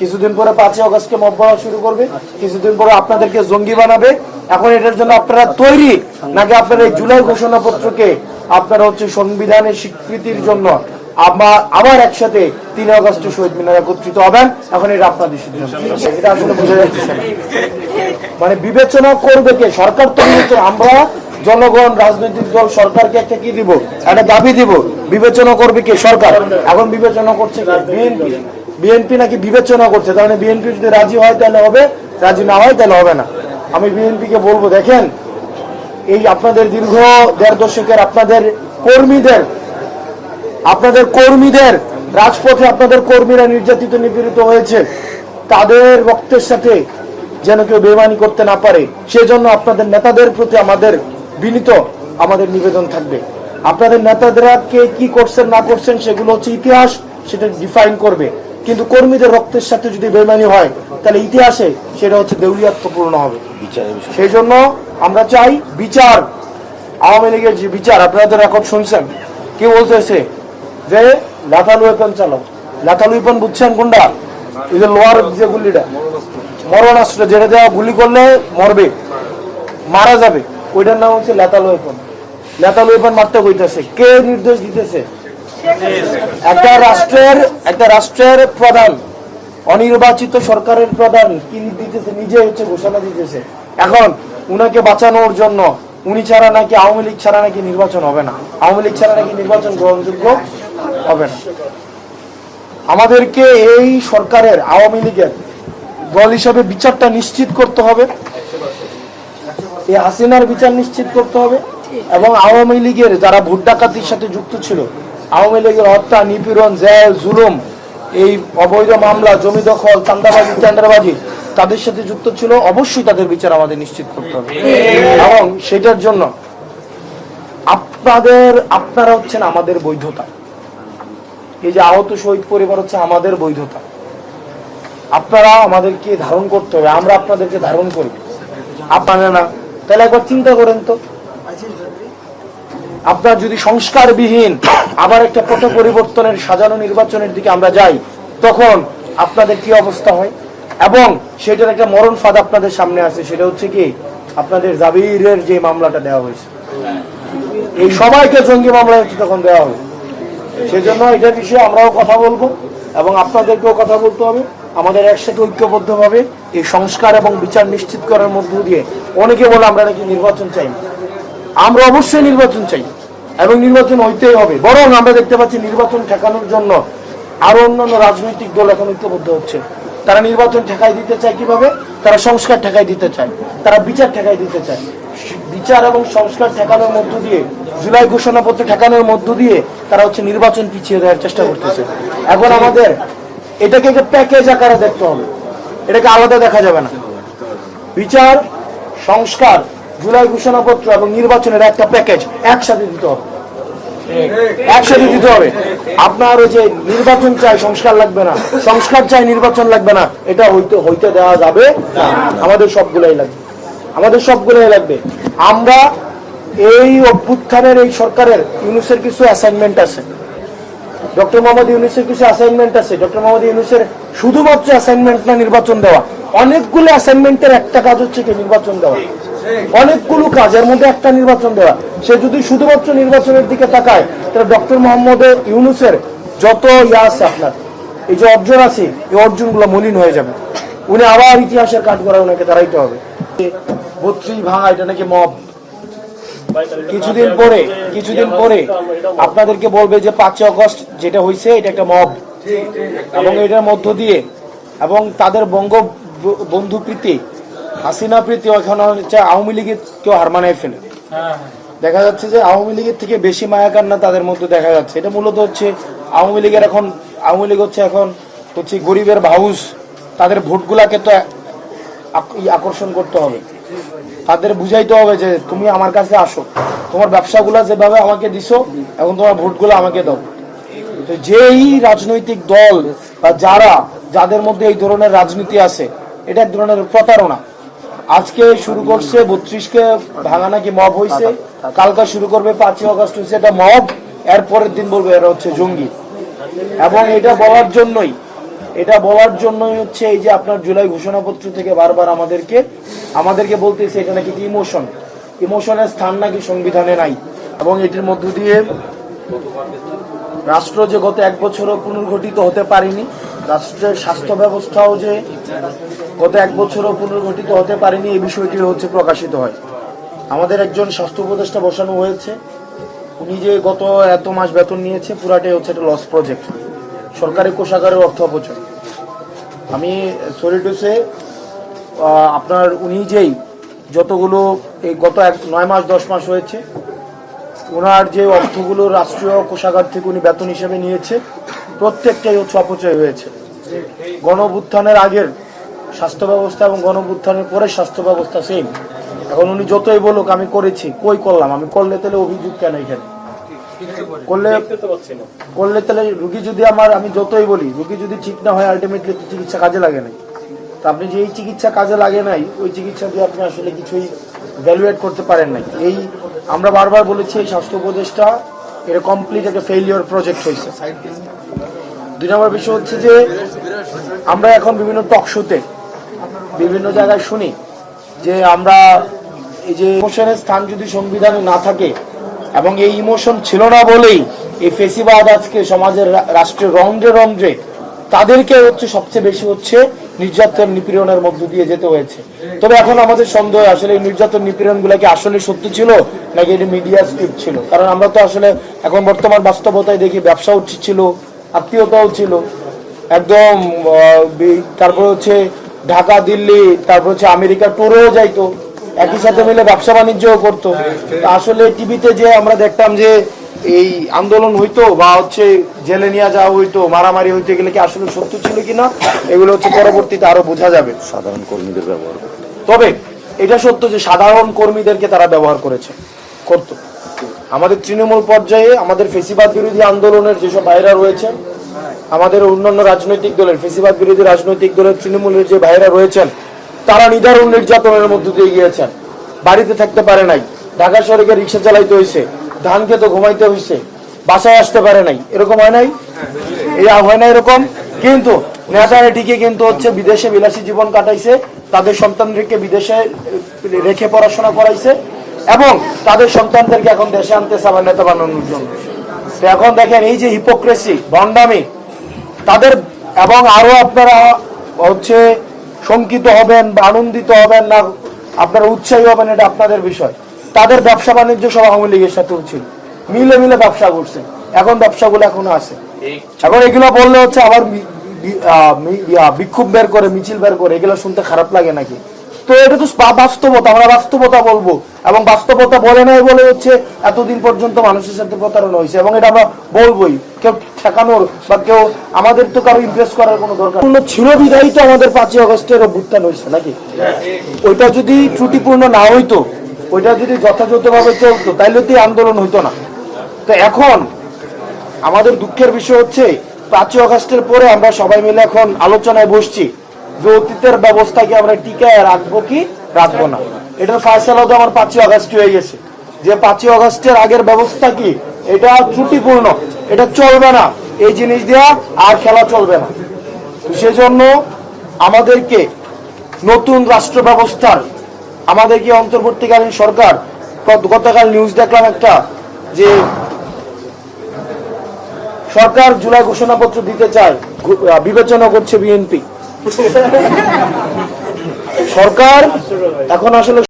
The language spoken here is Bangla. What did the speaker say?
কিছুদিন পরে পাঁচই অগস্টকে মব করা শুরু করবে। কিছুদিন পরে আপনাদেরকে জঙ্গি বানাবে। এখন এটার জন্য আপনারা তৈরি? নাকি আপনারা এই জুলাই ঘোষণাপত্রকে আপনারা হচ্ছে সংবিধানের স্বীকৃতির জন্য আবার একসাথে তিন শহীদ মিনার একত্রিত হবেন? এখন এটা আপনাদের এটা আসলে বোঝা যাচ্ছে। মানে বিবেচনা করবে কে? সরকার তো আমরা জনগণ, রাজনৈতিক দল, সরকারকে একটা কি দিব? একটা দাবি দিব। বিবেচনা করবে কে? সরকার। এখন বিবেচনা করছে বিএনপি। বিএনপি নাকি বিবেচনা করছে, তার মানে বিএনপি যদি রাজি হয় তাহলে হবে, রাজি না হয় তাহলে হবে না। আমি বিএনপি কে বলব, দেখেন, এই আপনাদের দীর্ঘ দেড় দশকের আপনাদের কর্মীদের আপনাদের কর্মীদের, রাজপথে আপনাদের কর্মীরা নির্যাতিত, নিপীড়িত হয়েছে। তাদের রক্তের সাথে যেন কেউ বেমানি করতে না পারে, সেজন্য আপনাদের নেতাদের প্রতি আমাদের বিনীত আমাদের নিবেদন থাকবে। আপনাদের নেতাদেরা কে কি করছেন, না করছেন, সেগুলো হচ্ছে ইতিহাস, সেটা ডিফাইন করবে। কিন্তু কর্মীদের রক্তের সাথে যদি বেমানি হয় তাহলে ইতিহাসে সেটা হচ্ছে দেউলিয়াত্মপূর্ণ হবে। সেই জন্য আমরা চাই বিচার আওয়ামী লীগের যে বিচার আপনারা তো রেকর্ড শুনছেন। কি বলতেছে? যে লাথাল ওয়েপন চালাও। লাথাল ওয়েপন বুঝছেন কোনটা? এই যে লোয়ার যে গুলিটা। মরণাস্ত্র যেটা দেওয়া গুলি করলে মরবে মারা যাবে। ওইটার নাম হচ্ছে লেতাল ওয়েপন। লেতাল ওয়েপন মারতে কইতেছে। কে নির্দেশ দিতেছে? একটা রাষ্ট্রের একটা রাষ্ট্রের প্রধান, অনির্বাচিত সরকারের প্রধান, কি দিতেছে? নিজে হচ্ছে ঘোষণা দিতেছে। এখন উনাকে বাঁচানোর জন্য উনি ছাড়া নাকি আওয়ামী লীগ ছাড়া নাকি নির্বাচন হবে না। আওয়ামী লীগ ছাড়া নাকি নির্বাচন গ্রহণযোগ্য হবে না। আমাদেরকে এই সরকারের, আওয়ামী লীগের দল হিসাবে বিচারটা নিশ্চিত করতে হবে। এই হাসিনার বিচার নিশ্চিত করতে হবে। এবং আওয়ামী লীগের যারা ভোট ডাকাতির সাথে যুক্ত ছিল আওয়ামী লীগের হত্যা, নিপীড়ন, জেল, জুলুম, এই অবৈধ মামলা, জমি দখল চান্দাবাজি টেন্ডারবাজি তাদের সাথে যুক্ত ছিল। অবশ্যই তাদের বিচার আমাদের নিশ্চিত করতে হবে। এবং সেটার জন্য আপনাদের, আপনারা হচ্ছেন আমাদের বৈধতা। এই যে আহত শহীদ পরিবার হচ্ছে আমাদের বৈধতা। আপনারা আমাদেরকে ধারণ করতে হবে। আমরা আপনাদেরকে ধারণ করি। আপনারা না। তাহলে একবার চিন্তা করেন তো। আপনার যদি সংস্কারবিহীন আবার একটা পথ পরিবর্তনের সাজানো নির্বাচনের দিকে আমরা যাই, তখন আপনাদের কি অবস্থা হয়? এবং সেটার একটা মরণ ফাঁদ আপনাদের সামনে আছে, সেটা হচ্ছে কি, আপনাদের জাবিরের যে মামলাটা দেওয়া হয়েছে। এই সবাইকে জঙ্গি মামলা হচ্ছে তখন দেওয়া হবে সেজন্য এটা বিষয়ে আমরাও কথা বলব এবং আপনাদেরকেও কথা বলতে হবে। আমাদের একসাথে ঐক্যবদ্ধভাবে এই সংস্কার এবং বিচার নিশ্চিত করার মধ্য দিয়ে অনেকে বলে আমরা নাকি নির্বাচন চাই আমরা অবশ্যই নির্বাচন চাই। এবং নির্বাচন হইতেই হবে। বরং আমরা দেখতে পাচ্ছি নির্বাচন ঠেকানোর জন্য আরও অন্যান্য রাজনৈতিক দল এখন ঐক্যবদ্ধ হচ্ছে। তারা নির্বাচন ঠেকাই দিতে চায় কীভাবে? তারা সংস্কার ঠেকাই দিতে চায়। তারা বিচার ঠেকাই দিতে চায়। বিচার এবং সংস্কার ঠেকানোর মধ্য দিয়ে, জুলাই ঘোষণাপত্র ঠেকানোর মধ্য দিয়ে তারা হচ্ছে নির্বাচন পিছিয়ে দেওয়ার চেষ্টা করতেছে। এখন আমাদের এটাকে একটা প্যাকেজ আকারে দেখতে হবে। এটাকে আলাদা দেখা যাবে না। বিচার, সংস্কার জুলাই ঘোষণাপত্র এবং নির্বাচনের একটা প্যাকেজ একসাথে দিতে হবে। একসাথে দিতে হবে। আপনার ওই যে নির্বাচন চাই সংস্কার লাগবে না, সংস্কার চাই নির্বাচন লাগবে না, এটা হইতে হইতে দেওয়া যাবে আমাদের সবগুলাই লাগবে। আমাদের সবগুলাই লাগবে। আমরা এই অভ্যুত্থানের এই সরকারের ইউনুসের কিছু অ্যাসাইনমেন্ট আছে। ডক্টর মোহাম্মদ ইউনুসের কিছু অ্যাসাইনমেন্ট আছে। ডক্টর মোহাম্মদ ইউনুসের শুধুমাত্র অ্যাসাইনমেন্ট না নির্বাচন দেওয়া। অনেকগুলো অ্যাসাইনমেন্টের একটা কাজ হচ্ছে কি নির্বাচন দেওয়া। অনেকগুলো কাজের মধ্যে একটা নির্বাচন দেওয়া। সে যদি শুধুমাত্র নির্বাচনের দিকে তাকায়, তাহলে ডক্টর মোহাম্মদ ইউনুসের যত ইয়া আছে আপনার, এই যে অর্জন আছে, এই অর্জনগুলো মলিন হয়ে যাবে। উনি আবার ইতিহাসের কাঠ করা ওনাকে দাঁড়াইতে হবে। বত্রিশ ভাঙা এটা নাকি মব। কিছুদিন পরে কিছুদিন পরে আপনাদেরকে বলবে যে পাঁচই অগস্ট যেটা হয়েছে এটা একটা মব। এবং এটার মধ্য দিয়ে, এবং তাদের বঙ্গ বন্ধু প্রীতি হাসিনা প্রীতি এখন হচ্ছে আওয়ামী লীগের কেউ হার মানায় ফেলে। দেখা যাচ্ছে যে আওয়ামী লীগের থেকে বেশি মায়া কান্না তাদের মধ্যে দেখা যাচ্ছে। এটা মূলত হচ্ছে আওয়ামী লীগের এখন আওয়ামী লীগ হচ্ছে এখন হচ্ছে গরিবের ভাউস। তাদের ভোটগুলাকে তো আকর্ষণ করতে হবে। তাদের বুঝাইতে হবে যে তুমি আমার কাছে আসো। তোমার ব্যবসাগুলো যেভাবে আমাকে দিছো এখন তোমার ভোটগুলো আমাকে দাও। তো যেই রাজনৈতিক দল বা যারা যাদের মধ্যে এই ধরনের রাজনীতি আছে এটা এক ধরনের প্রতারণা। আজকে শুরু করছে বত্রিশকে ভাঙা নাকি মব হয়েছে কালকা শুরু করবে পাঁচই অগস্ট হয়েছে এটা মব এর পরের দিন বলবে এরা হচ্ছে জঙ্গি। এবং এটা বলার জন্যই, এটা বলার জন্যই হচ্ছে এই যে আপনার জুলাই ঘোষণাপত্র থেকে বারবার আমাদেরকে আমাদেরকে বলতেছে এটা নাকি ইমোশন ইমোশনের স্থান নাকি সংবিধানে নাই। এবং এটির মধ্য দিয়ে রাষ্ট্র যে গত এক বছরও পুনর্গঠিত হতে পারেনি রাষ্ট্রের স্বাস্থ্য ব্যবস্থাও যে গত এক বছরও পুনর্গঠিত হতে পারেনি, এই বিষয়টি হচ্ছে প্রকাশিত হয়। আমাদের একজন স্বাস্থ্য উপদেষ্টা বসানো হয়েছে। উনি যে গত এত মাস বেতন নিয়েছে, পুরাটাই হচ্ছে একটা লস প্রজেক্ট সরকারি কোষাগারের অর্থ অপচয়। আমি সরিডোসে আপনার উনি যেই যতগুলো এই গত এক, নয় মাস, দশ মাস হয়েছে ওনার যে অর্থগুলো রাষ্ট্রীয় কোষাগার থেকে উনি বেতন হিসেবে নিয়েছে প্রত্যেকটাই হচ্ছে অপচয় হয়েছে। গণভুত্থানের আগের স্বাস্থ্য ব্যবস্থা এবং গণভুত্থানের পরের স্বাস্থ্য ব্যবস্থা সেম এখন উনি যতই বলুক আমি করেছি কই করলাম? আমি করলে তাহলে অভিযোগ কেন এখানে? করলে করলে তাহলে রুগী যদি আমার আমি যতই বলি রুগী যদি ঠিক না হয় আলটিমেটলি তো চিকিৎসা কাজে লাগে নাই। তা আপনি যে এই চিকিৎসা কাজে লাগে নাই ওই চিকিৎসা দিয়ে আপনি আসলে কিছুই ভ্যালুয়েট করতে পারেন নাই। এই আমরা বারবার বলেছি এই স্বাস্থ্য উপদেশটা এটা কমপ্লিট একটা ফেলিওর প্রজেক্ট হয়েছে। দুই নম্বর বিষয় হচ্ছে যে আমরা এখন বিভিন্ন টক শোতে বিভিন্ন জায়গায় শুনি যে আমরা এই যে ইমোশনের স্থান যদি সংবিধানে না থাকে এবং এই ইমোশন ছিল না বলেই এই ফেসিবাদ আজকে সমাজের রাষ্ট্রের রন্ধ্রে রন্ধ্রে তাদেরকে হচ্ছে সবচেয়ে বেশি হচ্ছে নির্যাতন নিপীড়নের মধ্য দিয়ে যেতে হয়েছে। তবে এখন আমাদের সন্দেহ আসলে এই নির্যাতন নিপীড়ন গুলাকে আসলে সত্য ছিল নাকি এটি মিডিয়া স্ক্রিপ্ট ছিল? কারণ আমরা তো আসলে এখন বর্তমান বাস্তবতায় দেখি ব্যবসা উচিত ছিল আত্মীয়তাও ছিল। একদম তারপর হচ্ছে ঢাকা দিল্লি তারপর হচ্ছে আমেরিকা ট্যুরেও যাইতো। একই সাথে মিলে ব্যবসা বাণিজ্যও করতো। আসলে টিভিতে যে আমরা দেখতাম যে এই আন্দোলন হইতো বা হচ্ছে জেলে নিয়ে যাওয়া হইতো মারামারি হইতে গেলে কি আসলে সত্য ছিল কিনা এগুলো হচ্ছে পরবর্তীতে আরও বোঝা যাবে। সাধারণ কর্মীদের ব্যবহার। তবে এটা সত্য যে সাধারণ কর্মীদেরকে তারা ব্যবহার করেছে করত। আমাদের তৃণমূল পর্যায়ে আমাদের ফেসিবাদ বিরোধী আন্দোলনের যেসব ভাইরা রয়েছে আমাদের অন্যান্য রাজনৈতিক দলের ফেসিবাদ বিরোধী রাজনৈতিক দলের তৃণমূলের যে ভাইরা রয়েছেন, তারা নিদারুণ নির্যাতনের মধ্য দিয়ে গিয়েছেন। বাড়িতে থাকতে পারে নাই, ঢাকা শহরে রিক্সা চালাইতে হয়েছে ধান খেতে ঘুমাইতে হয়েছে বাসায় আসতে পারে নাই। এরকম হয় নাই? এই হয় না এরকম? কিন্তু নেতারা ঠিকই কিন্তু হচ্ছে বিদেশে বিলাসী জীবন কাটাইছে, তাদের সন্তানদেরকে বিদেশে রেখে পড়াশোনা করাইছে। এবং তাদের সন্তানদেরকে এখন দেশে আনতেছে আবার নেতা বানানোর জন্য। এখন দেখেন, এই যে হিপোক্রেসি ভণ্ডামি, তাদের এবং আরও আপনারা হচ্ছে শঙ্কিত হবেন বা আনন্দিত হবেন না, আপনারা উৎসাহী হবেন, এটা আপনাদের বিষয়। তাদের ব্যবসা বাণিজ্য সব আওয়ামী লীগের সাথে ছিল মিলে মিলে ব্যবসা করছে। এখন ব্যবসাগুলো এখনও আছে। এখন এগুলো বললে হচ্ছে আবার বিক্ষোভ বের করে, মিছিল বের করে, এগুলো শুনতে খারাপ লাগে নাকি? তো এটা তো বাস্তবতা আমরা বাস্তবতা বলব। এবং বাস্তবতা বলে নাই বলে হচ্ছে এতদিন পর্যন্ত মানুষের সাথে প্রতারণা হয়েছে। এবং এটা আমরা বলবোই কেউ ঠেকানোর বা কেউ আমাদের তো কারও ইমপ্রেস করার কোনো দরকার পূর্ণ ছিল বিধায়ী তো আমাদের পাঁচই অগস্টের অভ্যুত্থান হয়েছে নাকি? ওইটা যদি ত্রুটিপূর্ণ না হইতো ওইটা যদি যথাযথভাবে চলতো তাইলে তো আন্দোলন হইতো না। তো এখন আমাদের দুঃখের বিষয় হচ্ছে পাঁচই অগস্টের পরে আমরা সবাই মিলে এখন আলোচনায় বসছি। যে অতীতের ব্যবস্থাকে আমরা টিকায় রাখব কি? রাখব না। এটার ফায়সালা তো আমার পাঁচই অগস্ট হয়ে গেছে। যে পাঁচই অগস্টের আগের ব্যবস্থা কি? এটা ত্রুটিপূর্ণ। এটা চলবে না। এই জিনিস দেওয়া আর খেলা চলবে না। সেজন্য আমাদেরকে নতুন রাষ্ট্র ব্যবস্থার আমাদেরকে অন্তর্বর্তীকালীন সরকার গতকাল নিউজ দেখলাম একটা যে সরকার জুলাই ঘোষণাপত্র দিতে চায় বিবেচনা করছে বিএনপি। সরকার এখন আসলে